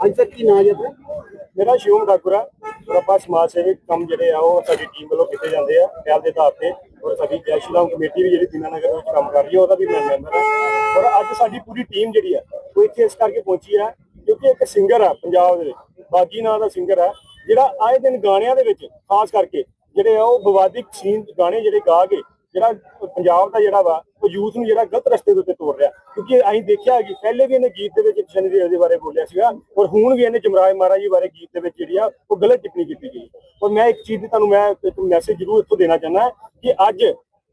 ਹਾਂਜੀ ਸਰ ਕੀ ਨਾਮ ਹੈ ਆਪਣਾ? ਮੇਰਾ ਸ਼ਿਵਮ ਠਾਕੁਰ ਆ। ਔਰ ਆਪਾਂ ਸਮਾਜ ਸੇਵਕ ਕੰਮ ਜਿਹੜੇ ਆ, ਉਹ ਸਾਡੀ ਟੀਮ ਵੱਲੋਂ ਕੀਤੇ ਜਾਂਦੇ ਆ। ਪਹਿਲ ਦੇ ਆਧਾਰ ਤੇ ਔਰ ਸਾਡੀ ਜੈ ਕਮੇਟੀ ਵੀ ਜਿਹੜੀ ਦੀਨਾਨਗਰ ਵਿੱਚ ਕੰਮ ਕਰ ਰਹੀ ਹੈ ਉਹਦਾ ਵੀ ਮੈਂ ਮੈਂਬਰ ਆ। ਔਰ ਅੱਜ ਸਾਡੀ ਪੂਰੀ ਟੀਮ ਜਿਹੜੀ ਆ, ਉਹ ਇੱਥੇ ਇਸ ਕਰਕੇ ਪਹੁੰਚੀ ਆ, ਕਿਉਂਕਿ ਇੱਕ ਸਿੰਗਰ ਆ ਪੰਜਾਬ ਦੇ ਵਿੱਚ। ਬਾਗੀ ਨਾਂ ਦਾ ਸਿੰਗਰ ਆ, ਜਿਹੜਾ ਆਏ ਦਿਨ ਗਾਣਿਆਂ ਦੇ ਵਿੱਚ, ਖਾਸ ਕਰਕੇ ਜਿਹੜੇ ਆ, ਉਹ ਵਿਵਾਦਿਕ ਸੀਨ ਗਾਣੇ ਜਿਹੜੇ ਗਾ ਕੇ ਜਿਹੜਾ ਪੰਜਾਬ ਦਾ ਜਿਹੜਾ ਵਾ, ਉਹ ਯੂਥ ਨੂੰ ਜਿਹੜਾ ਗਲਤ ਰਸਤੇ ਦੇ ਉੱਤੇ ਤੋੜ ਰਿਹਾ। ਕਿਉਂਕਿ ਅਸੀਂ ਦੇਖਿਆ ਕਿ ਪਹਿਲੇ ਵੀ ਇਹਨੇ ਗੀਤ ਦੇ ਵਿੱਚ ਸ਼ਨੀ ਦੇਵ ਦੇ ਬਾਰੇ ਬੋਲਿਆ ਸੀਗਾ, ਔਰ ਹੁਣ ਵੀ ਇਹਨੇ ਜਮਰਾਜ ਮਹਾਰਾਜ ਜੀ ਬਾਰੇ ਗੀਤ ਦੇ ਵਿੱਚ ਜਿਹੜੀ ਆ, ਉਹ ਗਲਤ ਟਿੱਪਣੀ ਕੀਤੀ ਗਈ। ਔਰ ਮੈਂ ਇੱਕ ਚੀਜ਼ ਤੁਹਾਨੂੰ ਮੈਂ ਇੱਕ ਮੈਸੇਜ ਜ਼ਰੂਰ ਇੱਥੋਂ ਦੇਣਾ ਚਾਹੁੰਦਾ ਕਿ ਅੱਜ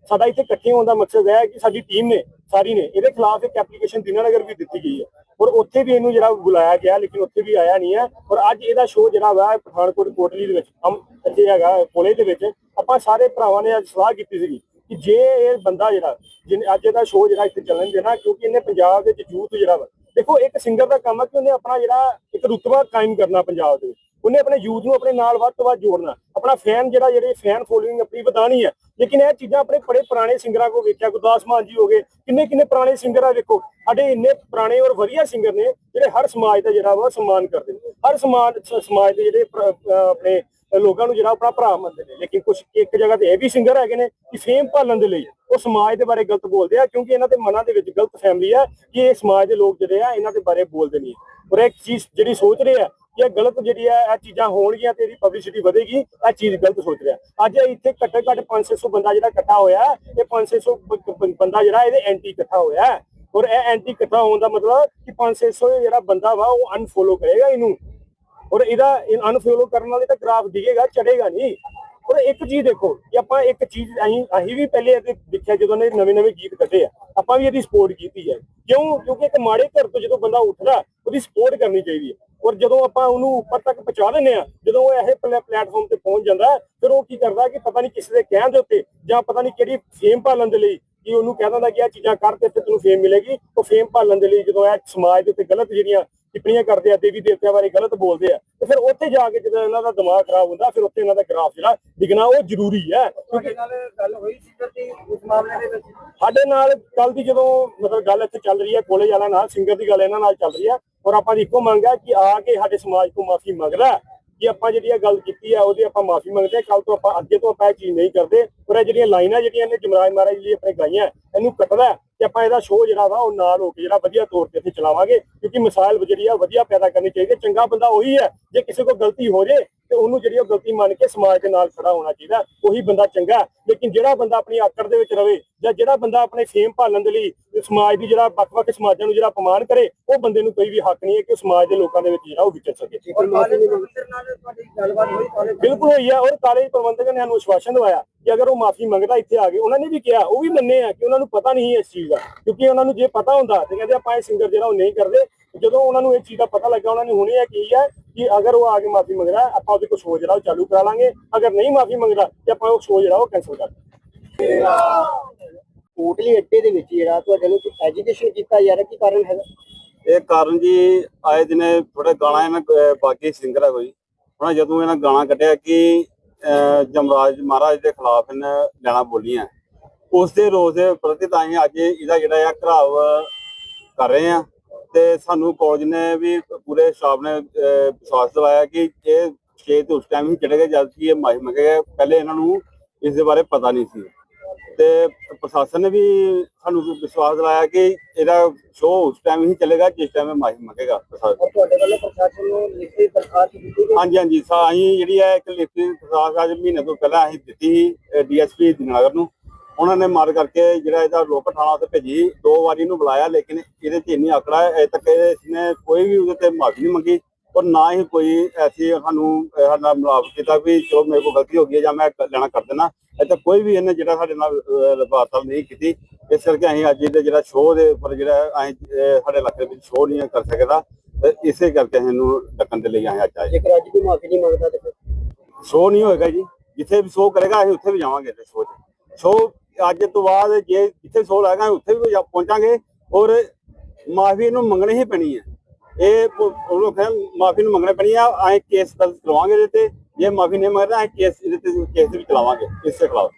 ਸਾਡਾ ਇੱਥੇ ਇਕੱਠੇ ਹੋਣ ਦਾ ਮਕਸਦ ਹੈ ਕਿ ਸਾਡੀ ਟੀਮ ਨੇ, ਸਾਰੀ ਨੇ ਇਹਦੇ ਖਿਲਾਫ ਇੱਕ ਐਪਲੀਕੇਸ਼ਨ ਦਿਨਾਨਗਰ ਵੀ ਦਿੱਤੀ ਗਈ ਹੈ। ਔਰ ਉੱਥੇ ਵੀ ਇਹਨੂੰ ਜਿਹੜਾ ਬੁਲਾਇਆ ਗਿਆ, ਲੇਕਿਨ ਉੱਥੇ ਵੀ ਆਇਆ ਨਹੀਂ ਹੈ। ਔਰ ਅੱਜ ਇਹਦਾ ਸ਼ੋਅ ਜਿਹੜਾ ਵਾ, ਪਠਾਨਕੋਟ ਕੋਟਲੀ ਦੇ ਵਿੱਚ, ਹਮ ਇੱਥੇ ਹੈਗਾ ਕਾਲਜ ਦੇ ਵਿੱਚ, ਆਪਾਂ ਸਾਰੇ ਭਰਾਵਾਂ ਨੇ ਅੱਜ ਸਲਾਹ ਕੀਤੀ ਸੀਗੀ ਕਿ ਜੇ ਇਹ ਬੰਦਾ ਜਿਹੜਾ ਜਿਹਨੇ ਅੱਜ ਇਹਦਾ ਸ਼ੋਅ ਜਿਹੜਾ ਇੱਥੇ ਚੱਲਣ ਦੇਣਾ ਕਿਉਂਕਿ ਇਹਨੇ ਪੰਜਾਬ ਦੇ ਵਿੱਚ ਯੂਥ ਜਿਹੜਾ ਵਾ, ਦੇਖੋ ਇੱਕ ਸਿੰਗਰ ਦਾ ਕੰਮ ਹੈ ਕਿ ਉਹਨੇ ਆਪਣਾ ਜਿਹੜਾ ਇੱਕ ਰੁਤਬਾ ਕਾਇਮ ਕਰਨਾ ਪੰਜਾਬ ਦੇ ਵਿੱਚ। ਉਹਨੇ ਆਪਣੇ ਯੂਥ ਨੂੰ ਆਪਣੇ ਨਾਲ ਵੱਧ ਤੋਂ ਵੱਧ ਜੋੜਨਾ, ਆਪਣਾ ਫੈਨ ਜਿਹੜਾ, ਜਿਹੜੇ ਫੈਨ ਫੋਲੋਇੰਗ ਆਪਣੀ ਵਧਾਣੀ ਹੈ ਲੇਕਿਨ ਇਹ ਚੀਜ਼ਾਂ ਆਪਣੇ ਬੜੇ ਪੁਰਾਣੇ ਸਿੰਗਰਾਂ ਕੋ ਵੇਖਿਆ, ਗੁਰਦਾਸ ਮਾਨ ਜੀ ਹੋ ਗਏ ਕਿੰਨੇ ਕਿੰਨੇ ਪੁਰਾਣੇ ਸਿੰਗਰ ਆ, ਵੇਖੋ, ਸਾਡੇ ਇੰਨੇ ਪੁਰਾਣੇ ਔਰ ਵਧੀਆ ਸਿੰਗਰ ਨੇ, ਜਿਹੜੇ ਹਰ ਸਮਾਜ ਦਾ ਜਿਹੜਾ ਵਾ ਸਨਮਾਨ ਕਰਦੇ ਹਰ ਸਮਾਜ ਸਮਾਜ ਦੇ ਜਿਹੜੇ ਆਪਣੇ ਲੋਕਾਂ ਨੂੰ ਜਿਹੜਾ ਆਪਣਾ ਭਰਾ ਮੰਨਦੇ ਨੇ। ਲੇਕਿਨ ਕੁਝ ਇੱਕ ਜਗ੍ਹਾ ਤੇ ਇਹ ਵੀ ਸਿੰਗਰ ਹੈਗੇ ਨੇ ਕਿ ਫੇਮ ਭਾਲਣ ਦੇ ਲਈ ਉਹ ਸਮਾਜ ਦੇ ਬਾਰੇ ਗਲਤ ਬੋਲਦੇ ਆ ਕਿਉਂਕਿ ਇਹਨਾਂ ਦੇ ਮਨਾਂ ਦੇ ਵਿੱਚ ਗਲਤ ਫੈਮਿਲੀ ਆ ਕਿ ਇਹ ਸਮਾਜ ਦੇ ਲੋਕ ਜਿਹੜੇ ਆ ਇਹਨਾਂ ਦੇ ਬਾਰੇ ਬੋਲਦੇ ਨਹੀਂ ਔਰ ਇੱਕ ਚੀਜ਼ ਜਿਹੜੀ ਸੋਚ ਰਹੇ ਆ ਇਹ ਗਲਤ ਜਿਹੜੀ ਆ ਇਹ ਚੀਜ਼ਾਂ ਹੋਣਗੀਆਂ ਤੇ ਇਹਦੀ ਪਬਲਿਸਿਟੀ ਵਧੇਗੀ ਇਹ ਚੀਜ਼ ਗਲਤ ਸੋਚ ਰਿਹਾ ਅੱਜ ਇੱਥੇ ਘੱਟੋ ਘੱਟ 500 ਬੰਦਾ ਜਿਹੜਾ ਇਕੱਠਾ ਹੋਇਆ ਹੈ, ਇਹ 500 ਬੰਦਾ ਜਿਹੜਾ ਇਹਦੇ ਐਂਟੀ ਇਕੱਠਾ ਹੋਇਆ। ਔਰ ਇਹ ਐਂਟੀ ਇਕੱਠਾ ਹੋਣ ਦਾ ਮਤਲਬ ਕਿ 500 ਜਿਹੜਾ ਬੰਦਾ ਵਾ ਉਹ ਅਨਫੋਲੋ ਕਰੇਗਾ ਇਹਨੂੰ। ਔਰ ਇਹਦਾ ਅਨਫੋਲੋ ਕਰਨ ਵਾਲੇ ਤਾਂ ਗ੍ਰਾਫ ਦਿਖੇਗਾ ਚੜੇਗਾ ਨਹੀਂ। ਔਰ ਇੱਕ ਚੀਜ਼ ਦੇਖੋ, ਕਿ ਆਪਾਂ ਇੱਕ ਚੀਜ਼ ਅਸੀਂ ਅਸੀਂ ਵੀ ਪਹਿਲੇ ਦੇਖਿਆ ਜਦੋਂ ਨੇ ਨਵੇਂ ਨਵੇਂ ਗੀਤ ਕੱਢੇ ਆ, ਆਪਾਂ ਵੀ ਇਹਦੀ ਸਪੋਰਟ ਕੀਤੀ ਹੈ। ਕਿਉਂ? ਕਿਉਂਕਿ ਇੱਕ ਮਾੜੇ ਘਰ ਤੋਂ ਜਦੋਂ ਬੰਦਾ ਉੱਠਦਾ, ਉਹਦੀ ਸਪੋਰਟ ਕਰਨੀ ਚਾਹੀਦੀ ਹੈ। ਔਰ ਜਦੋਂ ਆਪਾਂ ਉਹਨੂੰ ਉੱਪਰ ਤੱਕ ਪਹੁੰਚਾ ਦਿੰਦੇ ਆ ਜਦੋਂ ਉਹ ਇਹ ਪਲੇਟਫਾਰਮ ਤੇ ਪਹੁੰਚ ਜਾਂਦਾ, ਫਿਰ ਉਹ ਕੀ ਕਰਦਾ ਕਿ ਪਤਾ ਨਹੀਂ ਕਿਸੇ ਦੇ ਕਹਿਣ ਦੇ ਉੱਤੇ ਜਾਂ ਪਤਾ ਨਹੀਂ ਕਿਹੜੀ ਫੇਮ ਭਾਲਣ ਦੇ ਲਈ ਕਿ ਉਹਨੂੰ ਕਹਿ ਦਿੰਦਾ ਕਿ ਇਹ ਚੀਜ਼ਾਂ ਕਰ ਤੇ ਤੈਨੂੰ ਫੇਮ ਮਿਲੇਗੀ। ਉਹ ਫੇਮ ਭਾਲਣ ਦੇ ਲਈ ਜਦੋਂ ਇਹ ਸਮਾਜ ਦੇ ਉੱਤੇ ਗਲਤ ਜਿਹੜੀਆਂ ਟਿੱਪਣੀਆਂ ਕਰਦੇ ਆ ਦੇਵੀ ਦੇਵਤਿਆਂ ਬਾਰੇ ਗਲਤ ਬੋਲਦੇ ਆ। ਤੇ ਫਿਰ ਉੱਥੇ ਜਾ ਕੇ ਜਦੋਂ ਇਹਨਾਂ ਦਾ ਦਿਮਾਗ ਖਰਾਬ ਹੁੰਦਾ ਫਿਰ ਉੱਥੇ ਇਹਨਾਂ ਦਾ ਗ੍ਰਾਫ ਜਿਹੜਾ ਦਿਖਣਾ ਉਹ ਜ਼ਰੂਰੀ ਹੈ। ਤੁਹਾਡੇ ਨਾਲ ਗੱਲ ਹੋਈ ਸਿੰਗਰ ਦੀ ਇਸ ਮਾਮਲੇ ਦੇ ਵਿੱਚ? ਸਾਡੇ ਨਾਲ ਕੱਲ ਦੀ ਜਦੋਂ ਮਤਲਬ ਗੱਲ ਇੱਥੇ ਚੱਲ ਰਹੀ ਹੈ ਕਾਲਜ ਵਾਲਾ ਨਾਲ ਸਿੰਗਰ ਦੀ ਗੱਲ ਇਹਨਾਂ ਨਾਲ ਚੱਲ ਰਹੀ ਹੈ ਔਰ ਆਪਾਂ ਦੀ ਇੱਕੋ ਮੰਗ ਹੈ ਕਿ ਆ ਕੇ ਸਾਡੇ ਸਮਾਜ ਤੋਂ ਮਾਫੀ ਮੰਗਦਾ ਕਿ ਆਪਾਂ ਜਿਹੜੀ ਇਹ ਗੱਲ ਕੀਤੀ ਹੈ ਉਹਦੀ ਆਪਾਂ ਮਾਫੀ ਮੰਗਦੇ ਹਾਂ ਕੱਲ ਤੋਂ ਆਪਾਂ ਅੱਗੇ ਤੋਂ ਆਪਾਂ ਇਹ ਚੀਜ਼ ਨਹੀਂ ਕਰਦੇ ਔਰ ਇਹ ਜਿਹੜੀਆਂ ਲਾਈਨਾਂ ਜਿਹੜੀਆਂ ਨੇ ਜਮਰਾਜ ਮਹਾਰਾਜ ਜੀ ਆਪਣੇ ਗਾਈਆਂ ਇਹਨੂੰ ਕੱਟਦਾ ਤੇ ਆਪਾਂ ਇਹਦਾ ਸ਼ੋਅ ਜਿਹੜਾ ਵਾ ਉਹ ਨਾਲ ਹੋ ਕੇ ਜਿਹੜਾ ਵਧੀਆ ਤੌਰ ਤੇ ਇੱਥੇ ਚਲਾਵਾਂਗੇ, ਕਿਉਂਕਿ ਮਿਸਾਲ ਜਿਹੜੀ ਆ ਵਧੀਆ ਪੈਦਾ ਕਰਨੀ ਚਾਹੀਦੀ ਹੈ। ਚੰਗਾ ਬੰਦਾ ਉਹੀ ਹੈ, ਜੇ ਕਿਸੇ ਕੋਲ ਗਲਤੀ ਹੋ ਜੇ, ਤੇ ਉਹਨੂੰ ਜਿਹੜੀ ਉਹ ਗਲਤੀ ਮੰਨ ਕੇ ਸਮਾਜ ਦੇ ਨਾਲ ਖੜਾ ਹੋਣਾ ਚਾਹੀਦਾ ਉਹੀ ਬੰਦਾ ਚੰਗਾ ਲੇਕਿਨ ਜਿਹੜਾ ਬੰਦਾ ਆਪਣੀ ਆਕੜ ਦੇ ਵਿੱਚ ਰਵੇ, ਜਾਂ ਜਿਹੜਾ ਬੰਦਾ ਆਪਣੇ ਫੇਮ ਭਾਲਣ ਦੇ ਲਈ ਸਮਾਜ ਦੀ ਜਿਹੜਾ ਵੱਖ-ਵੱਖ ਸਮਾਜਾਂ ਨੂੰ ਜਿਹੜਾ ਅਪਮਾਨ ਕਰੇ, ਉਹ ਬੰਦੇ ਨੂੰ ਕੋਈ ਵੀ ਹੱਕ ਨਹੀਂ ਹੈ ਕਿ ਸਮਾਜ ਦੇ ਲੋਕਾਂ ਦੇ ਵਿੱਚ ਜਿਹੜਾ ਉਹ ਵਿਚਰ ਸਕੇ। ਗੱਲਬਾਤ ਹੋਈ ਕਾਲਜ ਬਿਲਕੁਲ ਹੋਈ ਆ ਔਰ ਕਾਲਜ ਪ੍ਰਬੰਧਕਾਂ ਨੇ ਸਾਨੂੰ ਵਿਸ਼ਵਾਸਨ ਦਵਾਇਆ ਕਿ ਅਗਰ ਉਹ ਮਾਫੀ ਮੰਗਦਾ ਇੱਥੇ ਆ ਗਏ ਉਹਨਾਂ ਨੇ ਵੀ ਕਿਹਾ ਉਹ ਵੀ ਮੰਨੇ ਆ ਕਿ ਉਹਨਾਂ ਨੂੰ ਪਤਾ ਨਹੀਂ ਇਸ ਚੀਜ਼ ਦਾ ਕਿਉਂਕਿ ਉਹਨਾਂ ਨੂੰ ਜੇ ਪਤਾ ਹੁੰਦਾ ਤੇ ਕਹਿੰਦੇ ਆਪਾਂ ਇਹ ਸਿੰਗਰ ਜਿਹੜਾ ਉਹ ਨਹੀਂ ਕਰਦੇ ਜਦੋਂ ਉਹਨਾਂ ਨੂੰ ਇਹ ਚੀਜ਼ ਦਾ ਪਤਾ ਲੱਗਾ ਉਹਨਾਂ ਨੇ ਹੁਣੇ ਇਹ ਕੀ ਹੈ ਕਿ ਅਗਰ ਉਹ ਆ ਕੇ ਮਾਫੀ ਮੰਗਦਾ ਆਪਾਂ ਉਹਦੇ ਕੋਲ ਸ਼ੋਅ ਜਿਹੜਾ ਉਹ ਚਾਲੂ ਕਰਾ ਲਾਂਗੇ ਅਗਰ ਨਹੀਂ ਮਾਫੀ ਮੰਗਦਾ ਤੇ ਆਪਾਂ ਉਹ ਸ਼ੋਅ ਜਿਹੜਾ ਉਹ ਕੈਨਸਲ ਕਰ ਦਾਂਗੇ ਕੋਟਲੀ ਅੱਡੇ ਦੇ ਵਿੱਚ ਜਿਹੜਾ ਤੁਹਾਡੇ ਨੂੰ ਐਜੂਕੇਸ਼ਨ ਕੀਤਾ ਰਿਹਾ ਕੀ ਕਾਰਨ ਹੈਗਾ? ਇਹ ਕਾਰਨ ਜੀ ਆਏ ਦਿਨੇ ਥੋੜੇ ਗਾਣਾ ਇਹਨਾਂ ਬਾਕੀ ਸਿੰਗਰ ਆ ਕੋਈ। ਹੁਣ ਜਦੋਂ ਇਹਨਾਂ ਗਾਣਾ ਕੱਢਿਆ ਕਿ, ਅਹ, ਜਮਰਾਜ ਮਹਾਰਾਜ ਦੇ ਖਿਲਾਫ ਇਹਨੇ ਲੈਣਾ ਬੋਲੀਆਂ ਉਸ ਦੇ ਰੋਜ਼ ਦੇ ਪ੍ਰਤੀ ਤਾਂ ਅੱਜ ਇਹਦਾ ਜਿਹੜਾ ਆ ਘਰਾਵ ਕਰ ਰਹੇ ਆ। ਤੇ ਸਾਨੂੰ ਕਾਲਜ ਨੇ ਵੀ ਪੂਰੇ ਸਟਾਫ ਨੇ ਵਿਸ਼ਵਾਸ ਦਿਵਾਇਆ ਕਿ ਇਹ ਸਟੇਜ ਤੇ ਉਸ ਟਾਈਮ ਹੀ ਚੜੇਗਾ ਜਦ ਕਿ ਇਹ ਮਾਹੀ ਮੰਗੇ ਪਹਿਲੇ ਇਹਨਾਂ ਨੂੰ ਇਸ ਦੇ ਬਾਰੇ ਪਤਾ ਨਹੀਂ ਸੀ। ਤੇ ਪ੍ਰਸ਼ਾਸਨ ਨੇ ਵੀ ਸਾਨੂੰ ਵਿਸ਼ਵਾਸ ਦਿਲਾਇਆ ਕਿ ਇਹਦਾ ਸ਼ੋਅ ਉਸ ਟਾਈਮ ਹੀ ਚੱਲੇਗਾ ਜਿਸ ਟਾਈਮ ਇਹ ਮਾਹੀ ਮੰਗੇਗਾ ਪ੍ਰਸ਼ਾਸਨ ਤੁਹਾਡੇ ਵੱਲੋਂ ਪ੍ਰਸ਼ਾਸਨ ਨੂੰ ਲਿਖਤੀ ਦਰਖਾਸਤ ਦਿੱਤੀ ਹਾਂਜੀ ਹਾਂਜੀ। ਅਸੀਂ ਜਿਹੜੀ ਹੈ ਇੱਕ ਲਿਖਤੀ ਦਰਖਾਸਤ ਅੱਜ ਮਹੀਨੇ ਤੋਂ ਪਹਿਲਾਂ ਅਸੀਂ ਦਿੱਤੀ ਸੀ ਡੀਐਸਪੀ ਦਿਨਾਗਰ ਨੂੰ। ਉਹਨਾਂ ਨੇ ਮਾਰ ਕਰਕੇ ਜਿਹੜਾ ਇਹਦਾ ਲੋਕ ਥਾਣਾ ਉੱਤੇ ਭੇਜੀ। ਦੋ ਵਾਰੀ ਇਹਨੂੰ ਬੁਲਾਇਆ ਲੇਕਿਨ ਇਹਦੇ 'ਚ ਇੰਨੀ ਆਕੜਾ ਹੈ ਅਜੇ ਤੱਕ ਇਸਨੇ ਕੋਈ ਵੀ ਉਹਦੇ ਤੇ ਮਾਫੀ ਨਹੀਂ ਮੰਗੀ। ਔਰ ਨਾ ਹੀ ਕੋਈ ਐਸੀ ਸਾਨੂੰ ਸਾਡਾ ਮਿਲਾਪ ਕੀਤਾ ਵੀ ਚਲੋ ਮੇਰੇ ਕੋਲ ਗਲਤੀ ਹੋ ਗਈ ਹੈ ਜਾਂ ਮੈਂ ਲੈਣਾ ਕਰ ਦੇਣਾ ਤੱਕ ਕੋਈ ਵੀ ਇਹਨੇ ਜਿਹੜਾ ਸਾਡੇ ਨਾਲ ਵਾਰਤਾਲਾਪ ਨਹੀਂ ਕੀਤੀ। ਇਸ ਕਰਕੇ ਅਸੀਂ ਅੱਜ ਇਹਦੇ ਜਿਹੜਾ ਸ਼ੋਅ ਦੇ ਉੱਪਰ ਜਿਹੜਾ ਅਸੀਂ ਸਾਡੇ ਇਲਾਕੇ ਵਿੱਚ ਸ਼ੋਅ ਨਹੀਂ ਕਰ ਸਕਦਾ। ਇਸੇ ਕਰਕੇ ਅਸੀਂ ਇਹਨੂੰ ਡੱਕਣ ਦੇ ਲਈ ਅਸੀਂ ਅੱਜ ਆਏ ਜੇਕਰ ਅੱਜ ਵੀ ਮਾਫੀ ਨਹੀਂ ਮੰਗਦਾ ਤੇ ਸ਼ੋਅ ਨਹੀਂ ਹੋਏਗਾ ਜੀ। ਜਿੱਥੇ ਵੀ ਸ਼ੋਅ ਕਰੇਗਾ ਅਸੀਂ ਉੱਥੇ ਵੀ ਜਾਵਾਂਗੇ ਤੇ ਸ਼ੋਅ 'ਚ। ਸ਼ੋਅ ਅੱਜ ਤੋਂ ਬਾਅਦ ਜੇ ਜਿੱਥੇ ਸ਼ੋਅ ਅਸੀਂ ਉੱਥੇ ਵੀ ਪਹੁੰਚਾਂਗੇ। ਔਰ ਮਾਫੀ ਇਹਨੂੰ ਮੰਗਣੀ ਹੀ ਪੈਣੀ ਹੈ। ਇਹ ਪ- ਉਹ ਮਾਫੀ ਨੂੰ ਮੰਗਣੇ ਪੈਣੀ ਆ ਅਸੀਂ ਕੇਸ ਦਰਜ ਕਰਵਾਵਾਂਗੇ ਇਹਦੇ ਤੇ। ਜੇ ਮਾਫੀ ਨਹੀਂ ਮੰਗਦਾ ਅਸੀਂ ਕੇਸ ਇਹਦੇ ਤੇ ਕੇਸ ਵੀ ਚਲਾਵਾਂਗੇ ਇਸ ਦੇ ਖਿਲਾਫ